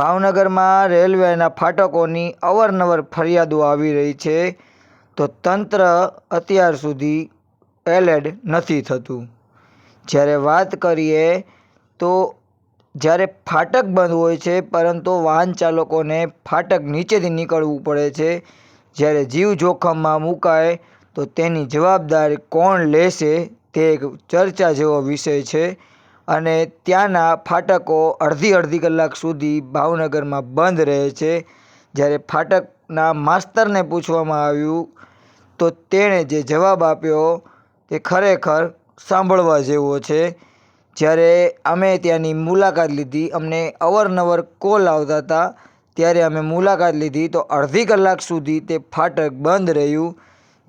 ભાવનગરમાં રેલવેના ફાટકોની અવારનવાર ફરિયાદો આવી રહી છે, તો તંત્ર અત્યાર સુધી એલર્ટ નથી થતું. જ્યારે વાત કરીએ તો જ્યારે ફાટક બંધ હોય છે, પરંતુ વાહન ચાલકોને ફાટક નીચેથી નીકળવું પડે છે. જ્યારે જીવ જોખમમાં મુકાય, તો તેની જવાબદારી કોણ લેશે તે એક ચર્ચા જેવો વિષય છે. અને ત્યાંના ફાટકો અડધી અડધી કલાક સુધી ભાવનગરમાં બંધ રહે છે. જ્યારે ફાટકના માસ્તરને પૂછવામાં આવ્યું, તો તેણે જે જવાબ આપ્યો તે ખરેખર સાંભળવા જેવો છે. જ્યારે અમે ત્યાંની મુલાકાત લીધી, અમને અવારનવાર કોલ આવતા હતા, ત્યારે અમે મુલાકાત લીધી, તો અડધી કલાક સુધી તે ફાટક બંધ રહ્યું,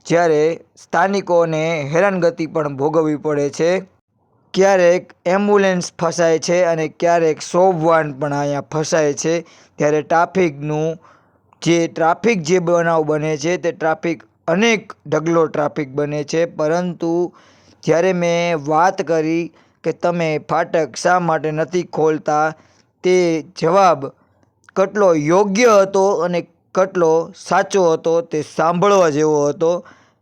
જ્યારે સ્થાનિકોને હેરાનગતિ પણ ભોગવવી પડે છે. ક્યારેક એમ્બ્યુલન્સ ફસાય છે અને ક્યારેક સોબ વાન પણ અહીંયા ફસાય છે. ત્યારે ટ્રાફિકનું જે ટ્રાફિક જે બનાવ બને છે તે ટ્રાફિક અનેક ઢગલો ટ્રાફિક બને છે. પરંતુ જ્યારે મેં વાત કરી કે તમે ફાટક શા માટે નથી ખોલતા, તે જવાબ કેટલો યોગ્ય હતો અને કેટલો સાચો હતો તે સાંભળવા જેવો હતો.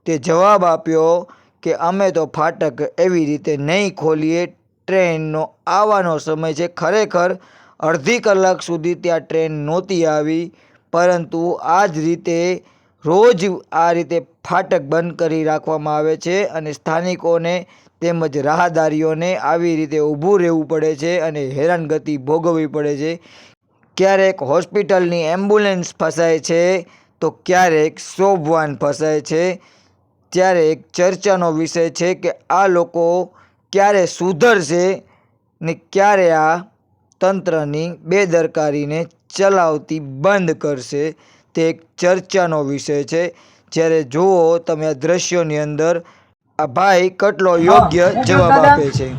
તે જવાબ આપ્યો કે અમે તો ફાટક એવી રીતે નહીં ખોલીએ. ટ્રેનનો આવવાનો સમય છે ખરેખર અડધી કલાક સુધી ત્યાં ટ્રેન નહોતી આવી. પરંતુ આ જ રીતે રોજ આ રીતે ફાટક બંધ કરી રાખવામાં આવે છે અને સ્થાનિકોને તેમજ રાહદારીઓને આવી રીતે ઊભું રહેવું પડે છે અને હેરાનગતિ ભોગવવી પડે છે. ક્યારેક હોસ્પિટલની એમ્બ્યુલન્સ ફસાય છે, તો ક્યારેક શોપ ફસાય છે. ત્યારે એક ચર્ચાનો વિષય છે કે આ લોકો ક્યારે સુધરશે ને ક્યારે આ તંત્રની બેદરકારીને ચલાવતી બંધ કરશે તે એક ચર્ચાનો વિષય છે. જ્યારે જુઓ તમે આ દ્રશ્યોની અંદર આ ભાઈ કેટલો યોગ્ય જવાબ આપે છે.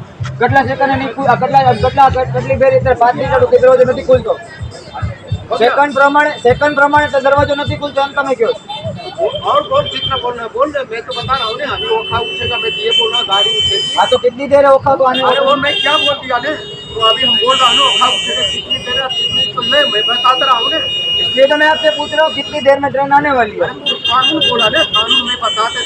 કેટલા સેકન્ડની કેટલા કેટલા કેટલી બે ઇતર પાંચ મિનિટ કે દરવાજો નથી ખુલતો? સેકન્ડ પ્રમાણે સેકન્ડ પ્રમાણે તો દરવાજો નથી ખુલતો એમ તમે કહો और बोल जितना बोलना बोल ले मैं तो बता रहा हूँ ना अभी वो खा उठेगा मैं ये बोल रहा गाड़ी उठेगी हाँ तो कितनी देर है वो खा तो आने अरे वो मैं क्या बोल दिया ने तो अभी हम बोल रहा हूँ खा उठेगा कितनी देर है कितनी तो मैं मैं बताता रहा हूँ ना इसलिए तो मैं आपसे पूछ रहा हूँ कितनी देर में ट्रेन आने वाली है। तो कानून बोला ना कानून में बताते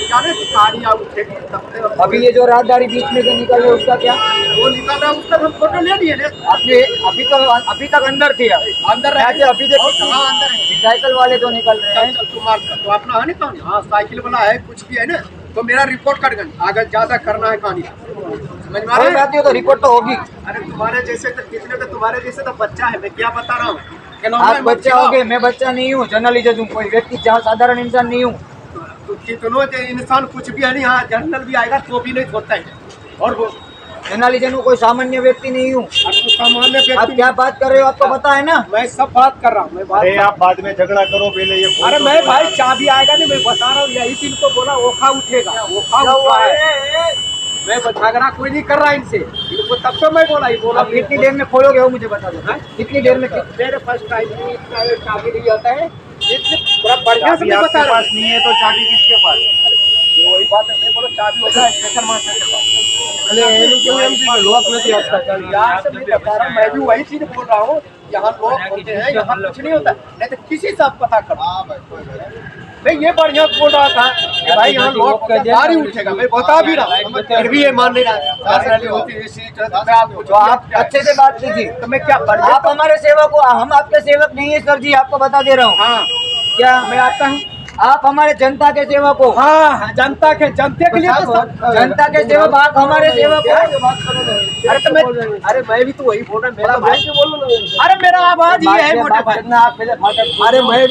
अब अभी ये जो राहदारी बीच में से निकल रही है उसका क्या? वो निकल रहा है उसका हम फ़ोटो ले लिए ना। आपने अभी तो अभी तक अंदर थे। अंदर यहाँ अभी तक अंदर है? साइकिल वाले तो निकल रहे हैं। तू तो अपना है ना हाँ साइकिल वाला है कुछ भी है ना। तो मेरा रिपोर्ट कट गई अगर ज़्यादा करना है कहानी कोई बात नहीं तो रिपोर्ट तो होगी अरे तुम्हारे जैसे तो कितने तो तुम्हारे जैसे तो बच्चा है मैं क्या बता रहा हूँ आप बच्चा हो गए मैं बच्चा नहीं हूँ जर्नलिज्म हूँ कोई व्यक्ति जहाँ साधारण इंसान नहीं हूँ तो कितनों इंसान कुछ भी है नहीं हाँ जर्नल भी आएगा तो भी नहीं छोड़ता है और हूँ कोई सामान्य व्यक्ति नहीं हूँ सामान्य आप क्या बात कर रहे हो आपको पता है ना मैं सब बात कर रहा हूँ मैं बात अरे आप बाद में झगड़ा करो पहले ये अरे मैं भाई चाबी आएगा नहीं मैं बता रहा हूँ यही दिन को बोला ओखा उठेगा ओखा उठा है मैं झगड़ा कोई नहीं कर रहा इनसे इनको तब तो मैं बोला ही बोला कितनी देर में खोलोगे वो मुझे बता दो? कितनी देर में मेरे पास टाइम चाबी नहीं आता है बढ़िया से बता रहा नहीं है तो चाबी किसके पास वही बात है मैं बोलो चाबी होता है स्टेशन मास्टर मैं भी वही चीज़ बोल रहा होते हैं कुछ नहीं होता। नहीं तो किसी से आप पता करो। ये बढ़िया बोल रहा था कि भाई उठेगा मैं बता भी रहा फिर भी ये मान नहीं रहा। मैं आपको जो आप अच्छे से बात कीजिए तो मैं क्या आप हमारे सेवक हो हम आपके सेवक नहीं है सर जी आपको बता दे रहा हूँ। हाँ। क्या? मैं आता हूँ। आप हमारे जनता के सेवक हो हाँ हाँ, जनता के जनते के लिए तो सब जनता के सेवक आप हमारे सेवक हो अरे तो मैं अरे मैं भी तो वही बोल रहा हूँ मेरा भाई अरे मेरा आवाज ही है मोटे भाई आप पहले फाटक अरे मैं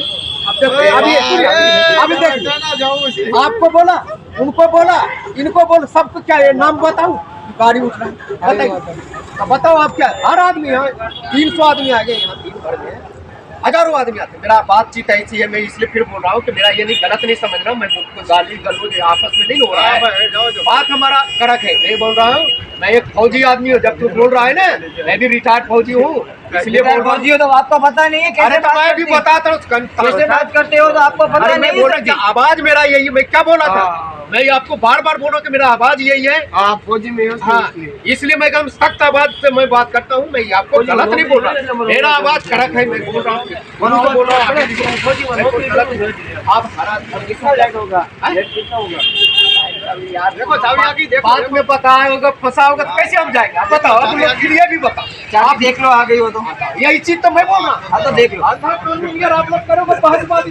अभी अभी देखिए आपको बोला उनको बोला इनको बोल सबको क्या ये नाम बताऊं गाड़ी उठ रहा है बताइए अब बताओ आप क्या हर आदमी है तीन सौ आदमी आ गए यहाँ तीन भर में हजारों आदमी आते हैं। मेरा बातचीत ऐसी है मैं इसलिए फिर बोल रहा हूँ कि मेरा ये नहीं गलत नहीं समझ रहा मैं मुझको गाली गलौज आपस में नहीं हो रहा है बात हमारा कड़क है मैं बोल रहा हूँ मैं एक फौजी आदमी हूँ जब तू बोल रहा है ना मैं भी रिटायर्ड फौजी हूँ इसलिए बोल रहा हूँ फौजी हो तो आपको पता नहीं है अरे कैसे तो बात मैं भी करते हैं? बताता हूँ कैसे बात करते हो तो आपको पता अरे मैं नहीं बोल है रहा था, आवाज मेरा यही मैं क्या बोला था मैं आपको बार बार बोल रहा हूँ कि मेरा आवाज़ यही है। आप फौजी में हाँ इसलिए। मैं एकदम सख्त आवाज़ से मैं बात करता हूँ। मैं आपको गलत नहीं बोल रहा। मेरा आवाज़ कड़क है मैं बोल रहा हूँ। हूँ आप हाँ? बाद में होगा फंसा होगा तो कैसे हम जाएँगे? आप बताओ आप ये भी बताओ। चाबी देख लो आ गई हो तो यही चीज़ तो मैं बोल रहा हूँ। हाँ तो देख लो। आप लोग करोगे बहसबाजी